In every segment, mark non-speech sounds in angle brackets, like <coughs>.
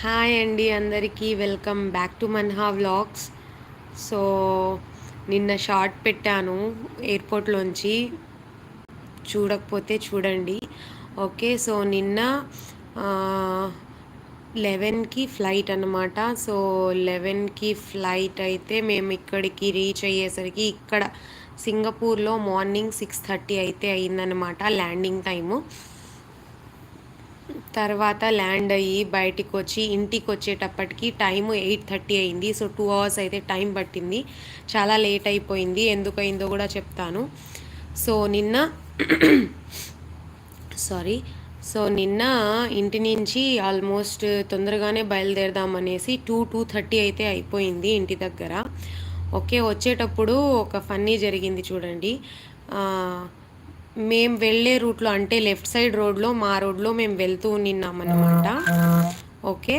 Hi అండి అందరికీ welcome back to Manha vlogs so నిన్న షార్ట్ పెట్టాను ఎయిర్పోర్ట్లోంచి చూడకపోతే చూడండి. ఓకే సో నిన్న లెవెన్కి ఫ్లైట్ అనమాట సో లెవెన్కి ఫ్లైట్ అయితే మేము ఇక్కడికి రీచ్ అయ్యేసరికి ఇక్కడ సింగపూర్లో మార్నింగ్ సిక్స్ థర్టీ అయితే అయిందనమాట ల్యాండింగ్ టైము. తర్వాత ల్యాండ్ అయ్యి బయటికి వచ్చి ఇంటికి వచ్చేటప్పటికి టైము ఎయిట్ థర్టీ అయింది. సో టూ అవర్స్ అయితే టైం పట్టింది. చాలా లేట్ అయిపోయింది. ఎందుకు అయిందో కూడా చెప్తాను. సో నిన్న సారీ. సో నిన్న ఇంటి నుంచి ఆల్మోస్ట్ తొందరగానే బయలుదేరదామనేసి టూ టూ థర్టీ అయితే అయిపోయింది ఇంటి దగ్గర. ఓకే వచ్చేటప్పుడు ఒక ఫన్నీ జరిగింది చూడండి. మేము వెళ్ళే రూట్లో అంటే లెఫ్ట్ సైడ్ రోడ్లో మా రోడ్లో మేము వెళ్తూ నిన్నామన్నమాట. ఓకే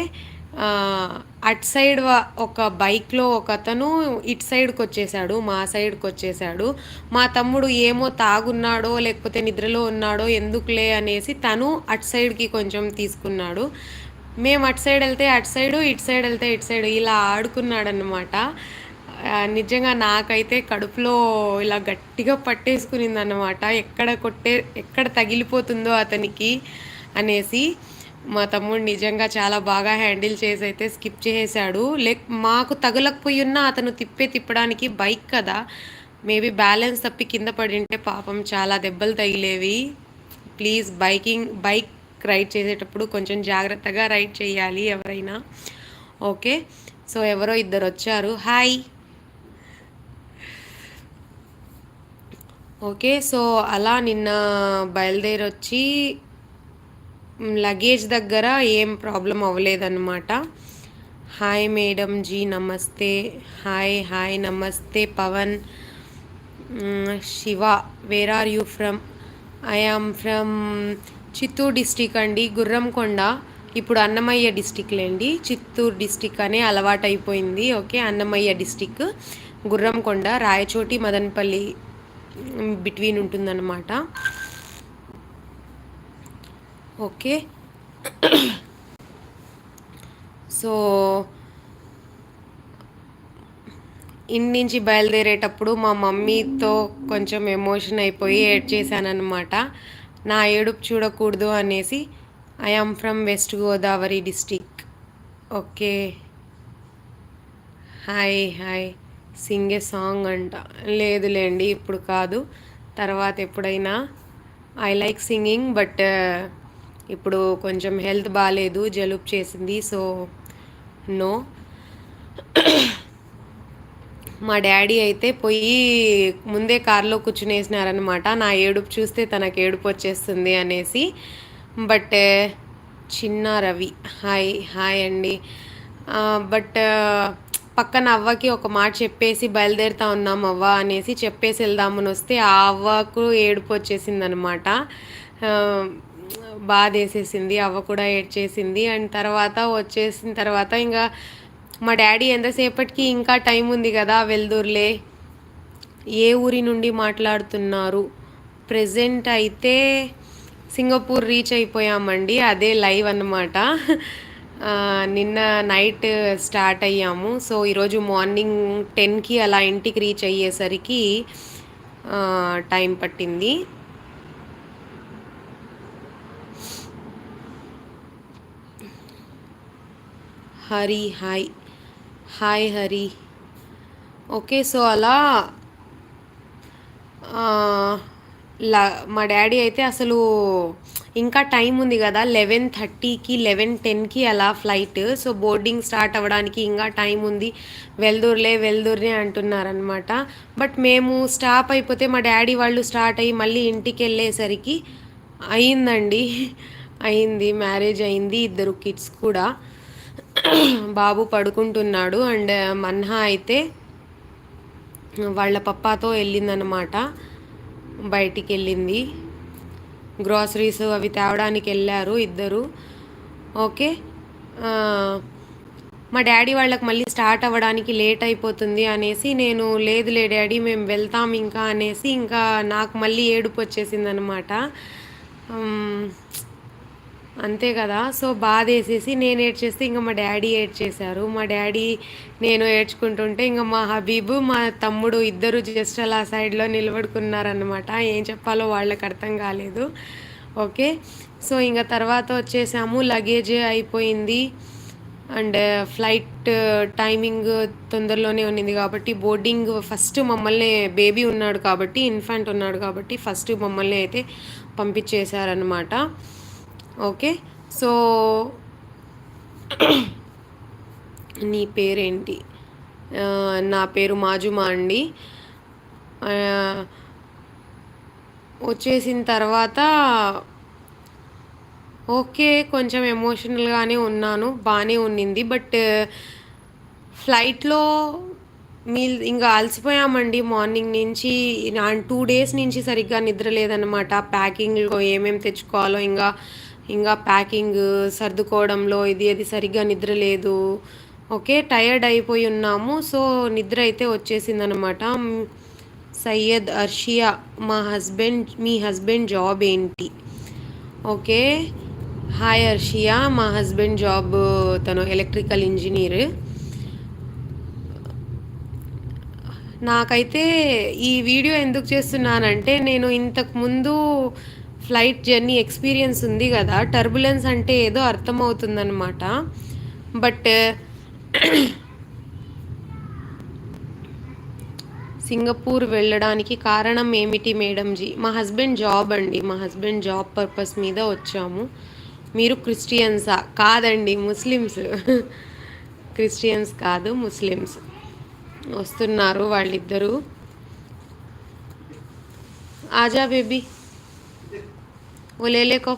అట్ సైడ్ ఒక బైక్లో ఒక అతను ఇట్ సైడ్కి వచ్చేసాడు మా సైడ్కి వచ్చేసాడు మా తమ్ముడు ఏమో తాగున్నాడో లేకపోతే నిద్రలో ఉన్నాడో ఎందుకులే అనేసి తను అట్ సైడ్కి కొంచెం తీసుకున్నాడు. మేము అటు సైడ్ వెళ్తే అటు సైడు ఇటు సైడ్ వెళ్తే ఇటు సైడ్ ఇలా ఆడుకున్నాడనమాట నిజంగా నాకైతే కడుపులో ఇలా గట్టిగా పట్టేసుకునింది అనమాట ఎక్కడ కొట్టే ఎక్కడ తగిలిపోతుందో అతనికి అనేసి మా తమ్ముడు నిజంగా చాలా బాగా హ్యాండిల్ చేసి అయితే స్కిప్ చేసేసాడు. లేక్ మాకు తగలకపోయి ఉన్నా అతను తిప్పే తిప్పడానికి బైక్ కదా. మేబీ బ్యాలెన్స్ తప్పి కింద పడింటే పాపం చాలా దెబ్బలు తగిలేవి. ప్లీజ్ బైకింగ్ బైక్ రైడ్ చేసేటప్పుడు కొంచెం జాగ్రత్తగా రైడ్ చేయాలి ఎవరైనా. ఓకే? సో ఎవరో ఇద్దరు వచ్చారు. హాయ్! ఓకే సో అలా నిన్న బయలుదేరి వచ్చి లగేజ్ దగ్గర ఏం ప్రాబ్లం అవ్వలేదన్నమాట. హాయ్ మేడం జీ నమస్తే. హాయ్ హాయ్ నమస్తే Pavan. Shiva where are you from I am from Chittoor district అండి గుర్రంకొండ. ఇప్పుడు అన్నమయ్య డిస్టిక్లేండి చిత్తూరు డిస్టిక్ అనే అలవాటు అయిపోయింది okay Annamayya district Gurramkonda Rayachoti Madanapalle. Between ఉంటుందన్నమాట. ఓకే. సో ఇంటి నుంచి బయలుదేరేటప్పుడు మా మమ్మీతో కొంచెం ఎమోషన్ అయిపోయి ఏడ్ చేశానమాట నా ఏడుపు చూడకూడదు అనేసి I am from West Godavari district okay. Hi hi sing a song అంట. లేదులేండి ఇప్పుడు కాదు. తర్వాత ఎప్పుడైనా ఐ లైక్ సింగింగ్ బట్ ఇప్పుడు కొంచెం హెల్త్ బాగాలేదు జలుబు చేసింది సో నో మా డాడీ అయితే పోయి ముందే కారులో కూర్చునేసినారనమాట నా ఏడుపు చూస్తే తనకు ఏడుపు వచ్చేస్తుంది అనేసి. బట్ uh, చిన్న రవి. హాయ్ హాయ్ అండి. Uh, బట్ పక్కన అవ్వకి ఒక మాట చెప్పేసి బయలుదేరుతా ఉన్నాం అవ్వ అనేసి చెప్పేసి వెళ్దామని వస్తే ఆ అవ్వకు ఏడుపు వచ్చేసింది అనమాట బాధ వేసేసింది అవ్వ కూడా ఏడ్చేసింది. అండ్ తర్వాత వచ్చేసిన తర్వాత ఇంకా మా డాడీ ఎంతసేపటికి ఇంకా టైం ఉంది కదా వెల్దూర్లే ఏ ఊరి నుండి మాట్లాడుతున్నారు? ప్రజెంట్ అయితే సింగపూర్ రీచ్ అయిపోయామండి అదే లైవ్ అన్నమాట. నిన్న నైట్ స్టార్ట్ అయ్యాము. సో ఈరోజు మార్నింగ్ టెన్కి అలా ఇంటికి రీచ్ అయ్యేసరికి టైం పట్టింది. Hari hi. Hi Hari. Okay so అలా లా మా డాడీ అయితే అసలు ఇంకా టైం ఉంది కదా లెవెన్ థర్టీకి లెవెన్ టెన్కి అలా ఫ్లైట్. సో బోర్డింగ్ స్టార్ట్ అవ్వడానికి ఇంకా టైం ఉంది. వెల్దూర్లే వెల్దూర్లే అంటున్నారనమాట బట్ మేము స్టాప్ అయిపోతే మా డాడీ వాళ్ళు స్టార్ట్ అయ్యి మళ్ళీ ఇంటికి వెళ్ళేసరికి అయిందండి. అయింది మ్యారేజ్ అయింది ఇద్దరు కిడ్స్ కూడా. బాబు పడుకుంటున్నాడు అండ్ మన్హా అయితే వాళ్ళ పప్పాతో వెళ్ళిందనమాట బయటికి వెళ్ళింది గ్రాసరీస్ అవి తేవడానికి వెళ్ళారు ఇద్దరు. ఓకే. మా డాడీ వాళ్ళకి మళ్ళీ స్టార్ట్ అవ్వడానికి లేట్ అయిపోతుంది అనేసి నేను లేదులే డాడీ మేము వెళ్తాం ఇంకా అనేసి ఇంకా నాకు మళ్ళీ ఏడుపు వచ్చేసింది అనమాట అంతే కదా. సో బాధ వేసేసి నేను ఏడ్చేస్తే ఇంకా మా డాడీ ఏడ్చేశారు. మా డాడీ నేను ఏడ్చుకుంటుంటే ఇంకా మా హబీబు మా తమ్ముడు ఇద్దరు జస్ట్ అలా సైడ్లో నిలబడుకున్నారనమాట ఏం చెప్పాలో వాళ్ళకి అర్థం కాలేదు. ఓకే. సో ఇంకా తర్వాత వచ్చేసాము. లగేజ్ అయిపోయింది. అండ్ ఫ్లైట్ టైమింగ్ తొందరలోనే ఉన్నింది కాబట్టి బోర్డింగ్ ఫస్ట్ మమ్మల్ని బేబీ ఉన్నాడు కాబట్టి ఇన్ఫాంట్ ఉన్నాడు కాబట్టి ఫస్ట్ మమ్మల్ని అయితే పంపించేశారనమాట ఓకే? సో నీ పేరేంటి? నా పేరు మాజుమా అండి. వచ్చేసిన తర్వాత ఓకే కొంచెం ఎమోషనల్గానే ఉన్నాను బాగానే ఉన్నింది బట్ ఫ్లైట్లో మీ ఇంకా అలసిపోయామండి మార్నింగ్ నుంచి టూ డేస్ నుంచి సరిగ్గా నిద్ర లేదనమాట ప్యాకింగ్లో ఏమేమి తెచ్చుకోవాలో ఇంకా ఇంకా ప్యాకింగ్ సర్దుకోవడంలో ఇది అది సరిగ్గా నిద్ర లేదు. ఓకే టయర్డ్ అయిపోయి ఉన్నాము. సో నిద్ర అయితే వచ్చేసిందనమాట సయ్యద్ అర్షియా మా హస్బెండ్ మీ హస్బెండ్ జాబ్ ఏంటి? ఓకే హాయ్ అర్షియా మా హస్బెండ్ జాబ్ తను ఎలక్ట్రికల్ ఇంజనీర్. నాకైతే ఈ వీడియో ఎందుకు చేస్తున్నానంటే నేను ఇంతకు ముందు ఫ్లైట్ జర్నీ ఎక్స్పీరియన్స్ ఉంది కదా టర్బులెన్స్ అంటే ఏదో అర్థమవుతుందనమాట బట్ సింగపూర్ వెళ్ళడానికి కారణం ఏమిటి మేడం జీ? మా హస్బెండ్ జాబ్ అండి. మా హస్బెండ్ జాబ్ పర్పస్ మీద వచ్చాము. మీరు క్రిస్టియన్సా? కాదండి ముస్లిమ్స్. క్రిస్టియన్స్ కాదు ముస్లిమ్స్. వస్తున్నారు వాళ్ళిద్దరూ. ఆజా బేబీ. वो ले ले को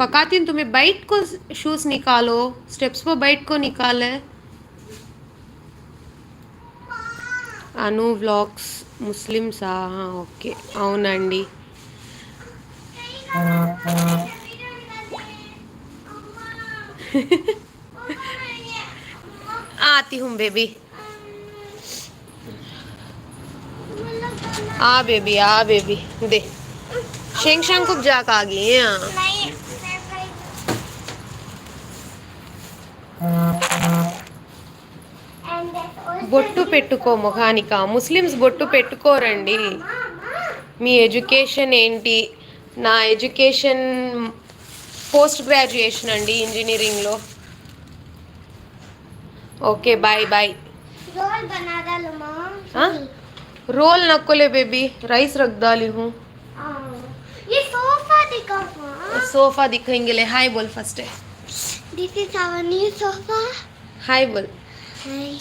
पकाती हूँ तुम्हें बाइट को शूज निकालो स्टेप्स पर बाइट को निकाले అను వ్లాగ్స్ ముస్లిమ్సా ఓకే అవునండి आती हूँ बेबी आ बेबी आ बेबी दे शेंग शांग जाक आ गई हैं బొట్టు పెట్టుకో ముఖానిక ముస్లిమ్స్ బొట్టు పెట్టుకోరండి మీ ఎడ్యుకేషన్ ఏంటి నా ఎడ్యుకేషన్ పోస్ట్ గ్రాడ్యుయేషన్ అండి ఇంజనీరింగ్లో ఓకే బాయ్ బాయ్ रोल नकोले बेबी राइस रख डाली हूँ. ये सोफा दिखा सोफा दिखेंगे ले. हाय बोल फ़र्स्ट है this is our new sofa hi बोल. Hi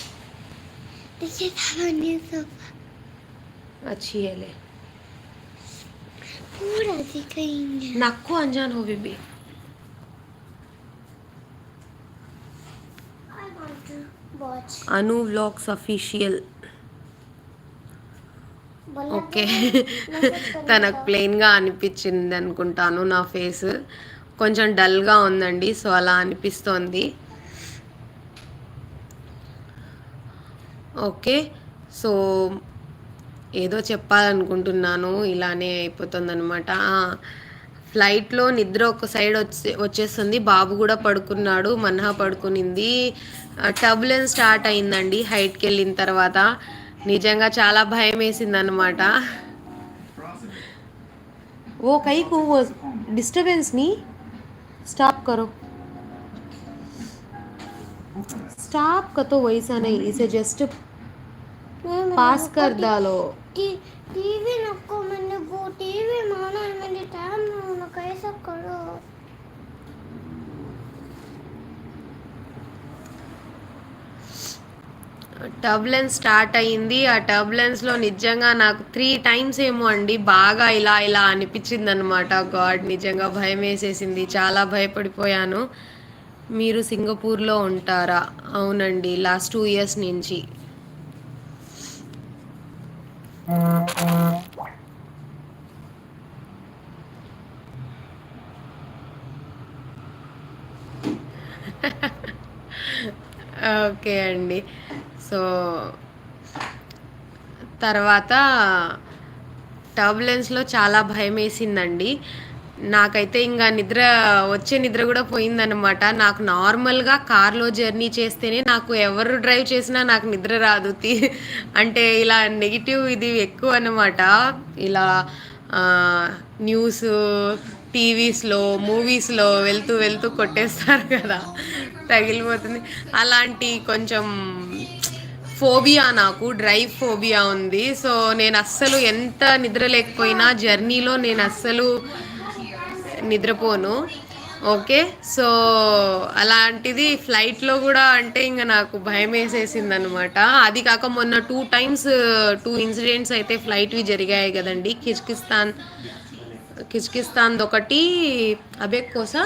this is our new sofa अच्छी है ले. पूरा दिखेंगे नक्को अनजान हो बेबी I want to ఓకే. తనకు ప్లెయిన్గా అనిపించింది అనుకుంటాను నా ఫేస్ కొంచెం డల్గా ఉందండి సో అలా అనిపిస్తోంది. ఓకే. సో ఏదో చెప్పాలనుకుంటున్నాను ఇలానే అయిపోతుంది అనమాట ఫ్లైట్లో నిద్ర ఒక సైడ్ వచ్చే వచ్చేస్తుంది. బాబు కూడా పడుకున్నాడు మన్హా పడుకునింది. టర్బులెన్స్ స్టార్ట్ అయిందండి హైట్కి వెళ్ళిన తర్వాత. నిజంగా చాలా భయం వేసింది అనమాట ఓ కైకు డిస్టర్బెన్స్ని స్టాప్ కరో. స్టాప్ కతో వయసానే ఇస్ జస్ట్ పాస్ కర్దాలో టీవీ నొక్కమని టీవీ మాన టైం కైసక్కడు. టర్బులెన్స్ స్టార్ట్ అయ్యింది. ఆ టర్బులెన్స్లో నిజంగా నాకు త్రీ టైమ్స్ ఏమో అండి బాగా ఇలా ఇలా అనిపించింది అనమాట గాడ్ నిజంగా భయం వేసేసింది. చాలా భయపడిపోయాను. మీరు సింగపూర్లో ఉంటారా? అవునండి. లాస్ట్ టూ ఇయర్స్ నుంచి. <laughs> ఓకే అండి. సో తర్వాత టర్బులెన్స్లో చాలా భయం వేసిందండి నాకైతే ఇంకా నిద్ర వచ్చే నిద్ర కూడా పోయిందనమాట నాకు నార్మల్గా కార్లో జర్నీ చేస్తేనే నాకు ఎవరు డ్రైవ్ చేసినా నాకు నిద్ర రాదు. అంటే ఇలా నెగిటివ్ ఇది ఎక్కువ అనమాట ఇలా న్యూస్ టీవీస్లో మూవీస్లో వెళ్తూ వెళ్తూ కొట్టేస్తారు కదా. తగిలిపోతుంది. అలాంటి కొంచెం ఫోబియా నాకు డ్రైవ్ ఫోబియా ఉంది. సో నేను అస్సలు ఎంత నిద్ర లేకపోయినా జర్నీలో నేను అస్సలు నిద్రపోను. ఓకే? సో అలాంటిది ఫ్లైట్లో కూడా అంటే ఇంకా నాకు భయం వేసేసింది అనమాట అది కాక మొన్న టూ టైమ్స్ టూ ఇన్సిడెంట్స్ అయితే ఫ్లైట్వి జరిగాయి కదండి. కిర్గిస్తాన్ కిర్గిస్తాన్ ఒకటి అబే కోసా?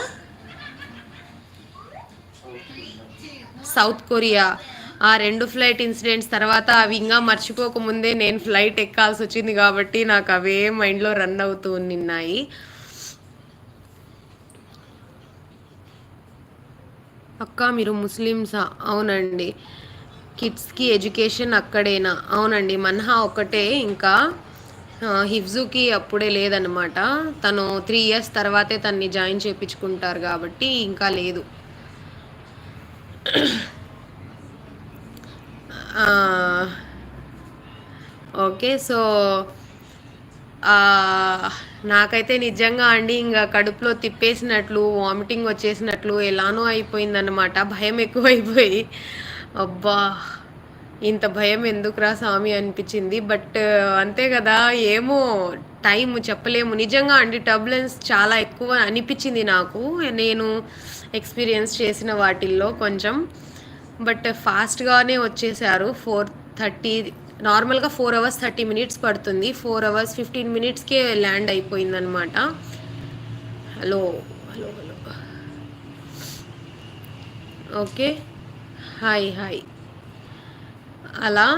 South Korea. ఆ రెండు ఫ్లైట్ ఇన్సిడెంట్స్ తర్వాత అవి ఇంకా మర్చిపోకముందే నేను ఫ్లైట్ ఎక్కాల్సి వచ్చింది కాబట్టి నాకు అవే మైండ్లో రన్ అవుతూ ఉన్నాయి అక్క మీరు ముస్లిమ్సా అవునండి. కిడ్స్కి ఎడ్యుకేషన్ అక్కడేనా? అవునండి. మన్హా ఒకటే ఇంకా హిఫ్జుకి అప్పుడే లేదనమాట తను త్రీ ఇయర్స్ తర్వాతే తన్ని జాయిన్ చేయించుకుంటారు కాబట్టి ఇంకా లేదు. ఓకే సో నాకైతే నిజంగా అండి ఇంకా కడుపులో తిప్పేసినట్లు వామిటింగ్ వచ్చేసినట్లు ఎలానో అయిపోయిందన్నమాట. భయం ఎక్కువైపోయి. అబ్బా ఇంత భయం ఎందుకురా స్వామి అనిపించింది. బట్ అంతే కదా ఏమో టైం చెప్పలేము. నిజంగా అండి టర్బులెన్స్ చాలా ఎక్కువ అనిపించింది నాకు. నేను ఎక్స్పీరియన్స్ చేసిన వాటిల్లో కొంచెం. బట్ ఫాస్ట్గానే వచ్చేసారు. ఫోర్ థర్టీ నార్మల్గా ఫోర్ అవర్స్ థర్టీ మినిట్స్ పడుతుంది. ఫోర్ అవర్స్ ఫిఫ్టీన్ మినిట్స్కే ల్యాండ్ అయిపోయిందనమాట hello hello hello. Okay. Hi hi. అలా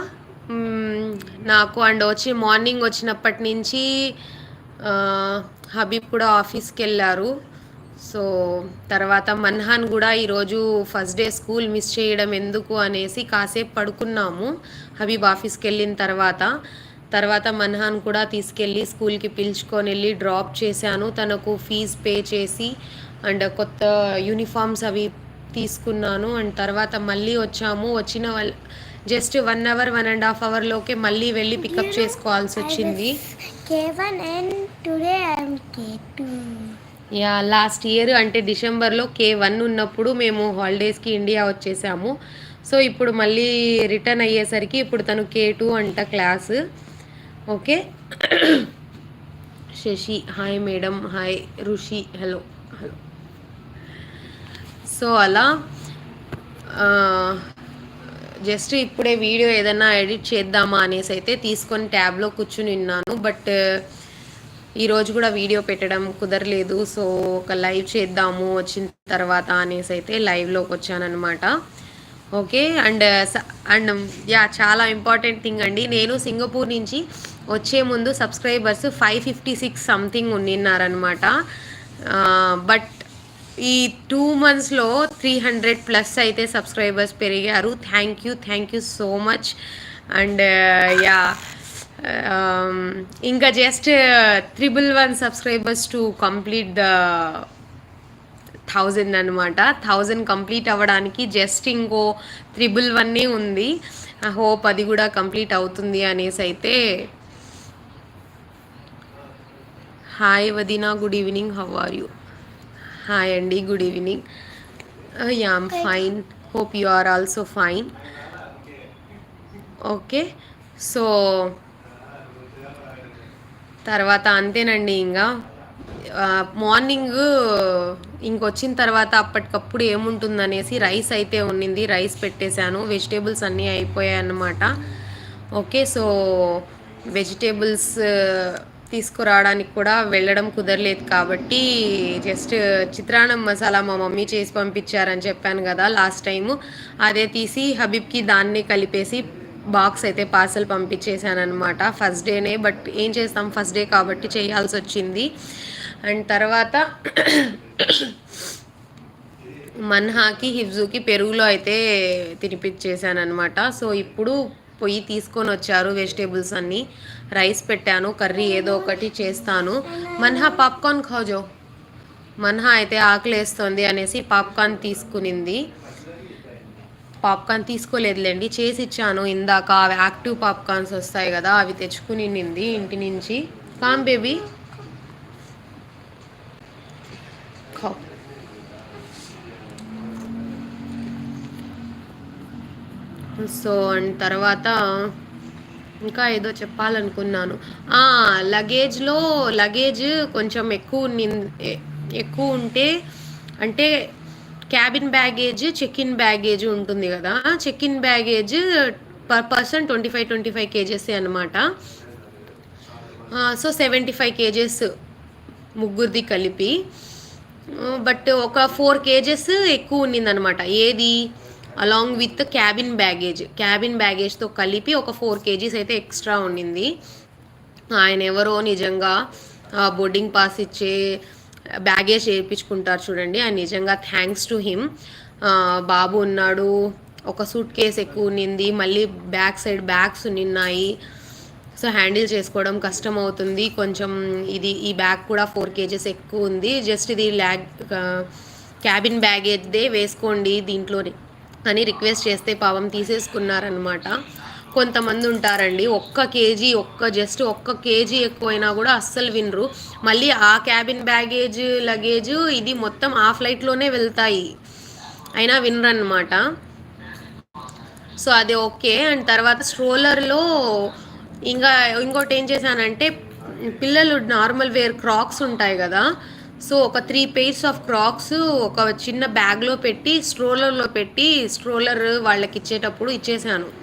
నాకు అండ్ వచ్చి మార్నింగ్ వచ్చినప్పటి నుంచి హబీబ్ కూడా ఆఫీస్కి వెళ్ళారు. సో తర్వాత మన్హాన్ కూడా ఈరోజు ఫస్ట్ డే స్కూల్ మిస్ చేయడం ఎందుకు అనేసి కాసేపు పడుకున్నాము. హబీబ్ ఆఫీస్కి వెళ్ళిన తర్వాత. తర్వాత మన్హాన్ కూడా తీసుకెళ్ళి స్కూల్కి పిలుచుకొని వెళ్ళి డ్రాప్ చేశాను. తనకు ఫీజ్ పే చేసి అండ్ కొత్త యూనిఫామ్స్ అవి తీసుకున్నాను. అండ్ తర్వాత మళ్ళీ వచ్చాము. వచ్చిన వాళ్ళ just one hour one and half అవర్లోకే మళ్ళీ వెళ్ళి పికప్ చేసుకోవాల్సి వచ్చింది. యా లాస్ట్ ఇయర్ అంటే డిసెంబర్లో కే వన్ ఉన్నప్పుడు మేము హాలిడేస్కి ఇండియా వచ్చేసాము. సో ఇప్పుడు మళ్ళీ రిటర్న్ అయ్యేసరికి ఇప్పుడు తను కే టూ అంట class. Okay? Shashi hi madam hi Rishi hello hello. So అలా జస్ట్ ఇప్పుడే వీడియో ఏదైనా ఎడిట్ చేద్దామా అనేసి అయితే తీసుకొని ట్యాబ్లో కూర్చుని ఉన్నాను. బట్ ఈరోజు కూడా వీడియో పెట్టడం కుదరలేదు సో ఒక లైవ్ చేద్దాము వచ్చిన తర్వాత అనేసి అయితే లైవ్లోకి వచ్చానమాట ఓకే అండ్ అండ్ యా చాలా ఇంపార్టెంట్ థింగ్ అండి. నేను సింగపూర్ నుంచి వచ్చే ముందు subscribers five fifty six something ఉన్నారనమాట బట్ ఈ టూ మంత్స్లో త్రీ హండ్రెడ్ ప్లస్ అయితే సబ్స్క్రైబర్స్ పెరిగారు. Thank you thank you so much. And yeah ఇంకా just triple one subscribers to complete the thousand అనమాట థౌజండ్ కంప్లీట్ అవ్వడానికి జస్ట్ ఇంకో త్రిబుల్ వన్నే ఉంది. హోప్ అది కూడా కంప్లీట్ అవుతుంది అనేసి అయితే. హాయ్ వదినా good evening how are you hi అండి good evening am fine hope you are also fine okay so తర్వాత అంతేనండి ఇంకా మార్నింగ్ ఇంకొచ్చిన తర్వాత అప్పటికప్పుడు ఏముంటుందనేసి రైస్ అయితే ఉన్నింది రైస్ పెట్టేశాను. వెజిటేబుల్స్ అన్నీ అయిపోయాయి అన్నమాట ఓకే సో వెజిటేబుల్స్ తీసుకురావడానికి కూడా వెళ్ళడం కుదరలేదు కాబట్టి జస్ట్ చిత్రాన్నం మసాలా మా మమ్మీ చేసి పంపించారని చెప్పాను కదా లాస్ట్ టైము. అదే తీసి హబీబ్కి దాన్నే కలిపేసి బాక్స్ అయితే పార్సల్ పంపించేశాననమాట ఫస్ట్ డేనే బట్ ఏం చేస్తాం ఫస్ట్ డే కాబట్టి చేయాల్సి వచ్చింది. అండ్ తర్వాత మన్హాకి హిబ్జుకి పెరుగులో అయితే తినిపించేశాననమాట సో ఇప్పుడు పొయ్యి తీసుకొని వచ్చారు వెజిటేబుల్స్ అన్నీ. రైస్ పెట్టాను కర్రీ ఏదో ఒకటి చేస్తాను. మన్హా పాప్కార్న్ ఖాజో. మన్హా అయితే ఆకలేస్తుంది అనేసి పాప్కార్న్ తీసుకునింది. పాప్కార్న్ తీసుకోలేదులేండి. చేసి ఇచ్చాను ఇందాక అవి యాక్టివ్ పాప్కార్న్స్ వస్తాయి కదా అవి తెచ్చుకుని నింది ఇంటి నుంచి. కామ్ బేబీ సో అండ్ తర్వాత ఇంకా ఏదో చెప్పాలనుకున్నాను. లగేజ్లో లగేజ్ కొంచెం ఎక్కువ ఎక్కువ ఉంటే అంటే cabin baggage check in baggage ఉంటుంది కదా. Check in baggage per person twenty five twenty five kgs అనమాట సో సెవెంటీ ఫైవ్ కేజెస్ ముగ్గురిది కలిపి. బట్ ఒక ఫోర్ కేజెస్ ఎక్కువ ఉన్నిందనమాట ఏది? Along with cabin baggage. Cabin బ్యాగేజ్తో కలిపి ఒక ఫోర్ కేజీస్ అయితే ఎక్స్ట్రా ఉండింది ఆయన ఎవరో నిజంగా బోర్డింగ్ పాస్ ఇచ్చే బ్యాగేజ్ చేయించుకుంటారు చూడండి. అండ్ నిజంగా థ్యాంక్స్ టు హిమ్ బాబు ఉన్నాడు. ఒక సూట్ కేస్ ఎక్కువ ఉన్నింది. మళ్ళీ బ్యాక్ సైడ్ బ్యాగ్స్ ఉన్నాయి సో హ్యాండిల్ చేసుకోవడం కష్టం అవుతుంది. కొంచెం ఇది ఈ బ్యాగ్ కూడా ఫోర్ కేజెస్ ఎక్కువ ఉంది. జస్ట్ ఇది ల్యాగ్ క్యాబిన్ బ్యాగేజ్దే వేసుకోండి దీంట్లోనే అని రిక్వెస్ట్ చేస్తే పాపం తీసేసుకున్నారనమాట కొంతమంది ఉంటారండి ఒక్క కేజీ ఒక్క జస్ట్ ఒక్క కేజీ ఎక్కువైనా కూడా అస్సలు వినరు. మళ్ళీ ఆ క్యాబిన్ బ్యాగేజ్ లగేజ్ ఇది మొత్తం ఆ ఫ్లైట్లోనే వెళ్తాయి. అయినా వినరన్నమాట. సో అది ఓకే. అండ్ తర్వాత స్ట్రోలర్లో ఇంకా ఇంకోటి ఏం చేశానంటే పిల్లలు నార్మల్ వేర్ క్రాక్స్ ఉంటాయి కదా. సో ఒక త్రీ పేర్స్ ఆఫ్ క్రాక్స్ ఒక చిన్న బ్యాగ్లో పెట్టి స్ట్రోలర్లో పెట్టి స్ట్రోలర్ వాళ్ళకి ఇచ్చేటప్పుడు ఇచ్చేసాను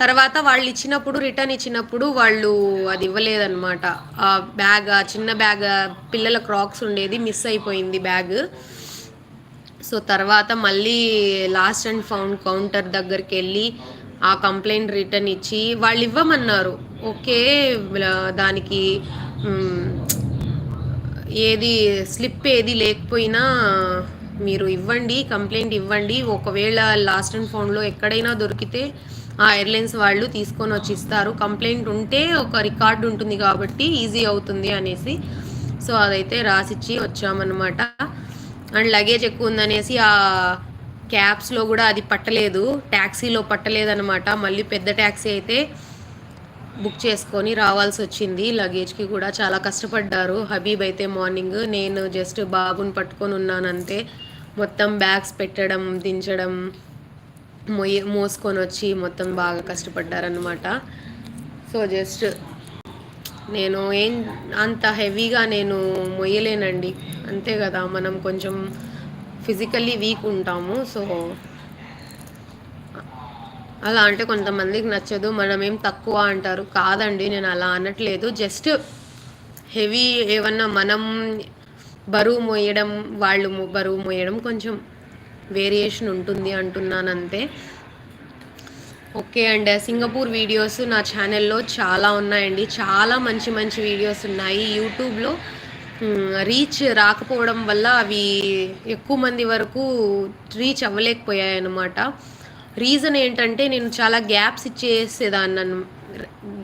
తర్వాత వాళ్ళు ఇచ్చినప్పుడు రిటర్న్ ఇచ్చినప్పుడు వాళ్ళు అది ఇవ్వలేదన్నమాట. ఆ బ్యాగ్ ఆ చిన్న బ్యాగ్ పిల్లల క్రాక్స్ ఉండేది మిస్ అయిపోయింది బ్యాగ్ సో తర్వాత మళ్ళీ లాస్ట్ అండ్ ఫౌండ్ కౌంటర్ దగ్గరికి వెళ్ళి ఆ కంప్లైంట్ రిటర్న్ ఇచ్చి వాళ్ళు ఇవ్వమన్నారు. ఓకే దానికి ఏది స్లిప్ ఏది లేకపోయినా మీరు ఇవ్వండి కంప్లైంట్ ఇవ్వండి. ఒకవేళ లాస్ట్ అండ్ ఫౌండ్లో ఎక్కడైనా దొరికితే ఆ ఎయిర్లైన్స్ వాళ్ళు తీసుకొని వచ్చి ఇస్తారు. కంప్లైంట్ ఉంటే ఒక రికార్డ్ ఉంటుంది కాబట్టి ఈజీ అవుతుంది అనేసి. సో అదైతే రాసిచ్చి వచ్చామన్నమాట. అండ్ లగేజ్ ఎక్కువ ఉందనేసి ఆ క్యాబ్స్లో కూడా అది పట్టలేదు. ట్యాక్సీలో పట్టలేదనమాట మళ్ళీ పెద్ద ట్యాక్సీ అయితే బుక్ చేసుకొని రావాల్సి వచ్చింది. లగేజ్కి కూడా చాలా కష్టపడ్డారు. హబీబ్ అయితే మార్నింగ్ నేను జస్ట్ బాబుని పట్టుకొని ఉన్నానంతే మొత్తం బ్యాగ్స్ పెట్టడం దించడం మొయ్య మోసుకొని వచ్చి మొత్తం బాగా కష్టపడ్డారనమాట సో జస్ట్ నేను ఏం అంత హెవీగా నేను మొయ్యలేనండి. అంతే కదా మనం కొంచెం ఫిజికల్లీ వీక్ ఉంటాము. సో అలా అంటే కొంతమందికి నచ్చదు. మనం ఏం తక్కువ అంటారు? కాదండి నేను అలా అనట్లేదు. జస్ట్ హెవీ ఏమన్నా మనం బరువు మోయడం వాళ్ళు బరువు మోయడం కొంచెం వేరియేషన్ ఉంటుంది అంటున్నాను అంతే ఓకే అండ్ సింగపూర్ వీడియోస్ నా ఛానల్లో చాలా ఉన్నాయండి. చాలా మంచి మంచి వీడియోస్ ఉన్నాయి. యూట్యూబ్లో రీచ్ రాకపోవడం వల్ల అవి ఎక్కువ మంది వరకు రీచ్ అవ్వలేకపోయాయి అనమాట రీజన్ ఏంటంటే నేను చాలా గ్యాప్స్ ఇచ్చేసేదాన్ని నన్ను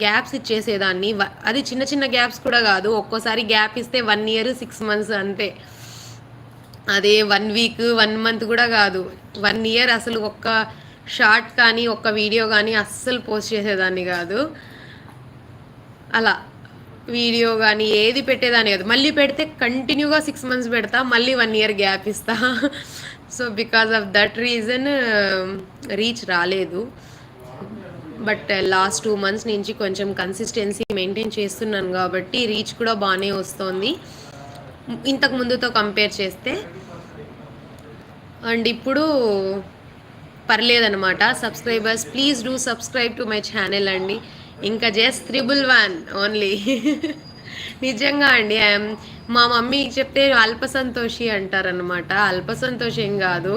గ్యాప్స్ ఇచ్చేసేదాన్ని. అది చిన్న చిన్న గ్యాప్స్ కూడా కాదు. ఒక్కోసారి గ్యాప్ ఇస్తే వన్ ఇయర్ సిక్స్ మంత్స్ అంతే. అదే వన్ వీక్ వన్ మంత్ కూడా కాదు. వన్ ఇయర్ అసలు ఒక్క షార్ట్ కానీ ఒక్క వీడియో కానీ అస్సలు పోస్ట్ చేసేదాన్ని కాదు. అలా. వీడియో కానీ ఏది పెట్టేదాన్ని కాదు. మళ్ళీ పెడితే కంటిన్యూగా సిక్స్ మంత్స్ పెడతా మళ్ళీ వన్ ఇయర్ గ్యాప్ ఇస్తా. So because of that reason reach రాలేదు. బట్ లాస్ట్ టూ మంత్స్ నుంచి కొంచెం కన్సిస్టెన్సీ మెయింటైన్ చేస్తున్నాను కాబట్టి రీచ్ కూడా బాగానే వస్తుంది. ఇంతకు ముందుతో కంపేర్ చేస్తే అండ్ ఇప్పుడు పర్లేదనమాట subscribers please do subscribe to my channel అండి. ఇంకా జస్ట్ త్రిబుల్ వన్ ఓన్లీ <laughs> నిజంగా అండి ఐఎమ్ మా మమ్మీకి చెప్తే అల్ప సంతోషి అంటారనమాట అల్ప సంతోషం ఏం కాదు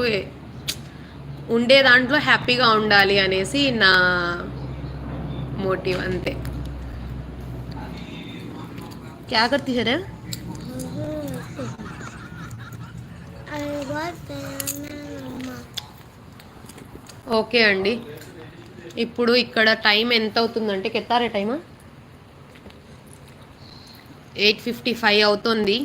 ఉండే దాంట్లో హ్యాపీగా ఉండాలి అనేసి నా మోటివ్ అంతే. క్యా కర్తీ సరే ఓకే అండి. ఇప్పుడు ఇక్కడ టైం ఎంత అవుతుందంటే కెత్తారే టైమా? ఎయిట్ ఫిఫ్టీ ఫైవ్ అవుతుంది.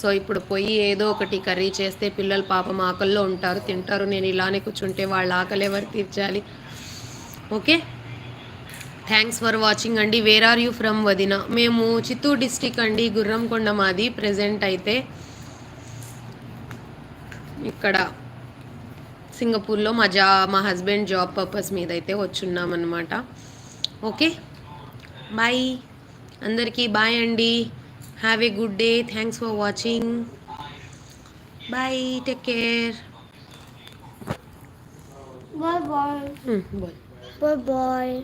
సో ఇప్పుడు పోయి ఏదో ఒకటి కర్రీ చేస్తే పిల్లలు పాపం ఆకల్లో ఉంటారు తింటారు. నేను ఇలానే కూర్చుంటే వాళ్ళ ఆకలి ఎవరు తీర్చాలి? ఓకే? థ్యాంక్స్ ఫర్ వాచింగ్ అండి. వేర్ ఆర్ యూ ఫ్రమ్ వదిన? మేము చిత్తూరు డిస్టిక్ అండి గుర్రంకొండ మాది. ప్రజెంట్ అయితే ఇక్కడ సింగపూర్లో మా జా మా హస్బెండ్ జాబ్ పర్పస్ మీద అయితే వచ్చున్నాం అనమాట ఓకే? బాయ్. అందరికీ బాయ్ అండి. Have a good day. Thanks for watching. Bye. Take care. Bye bye. Bye. Bye bye.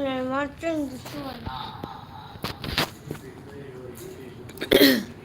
నేను మాత్రం చూసుకోవాలి <coughs>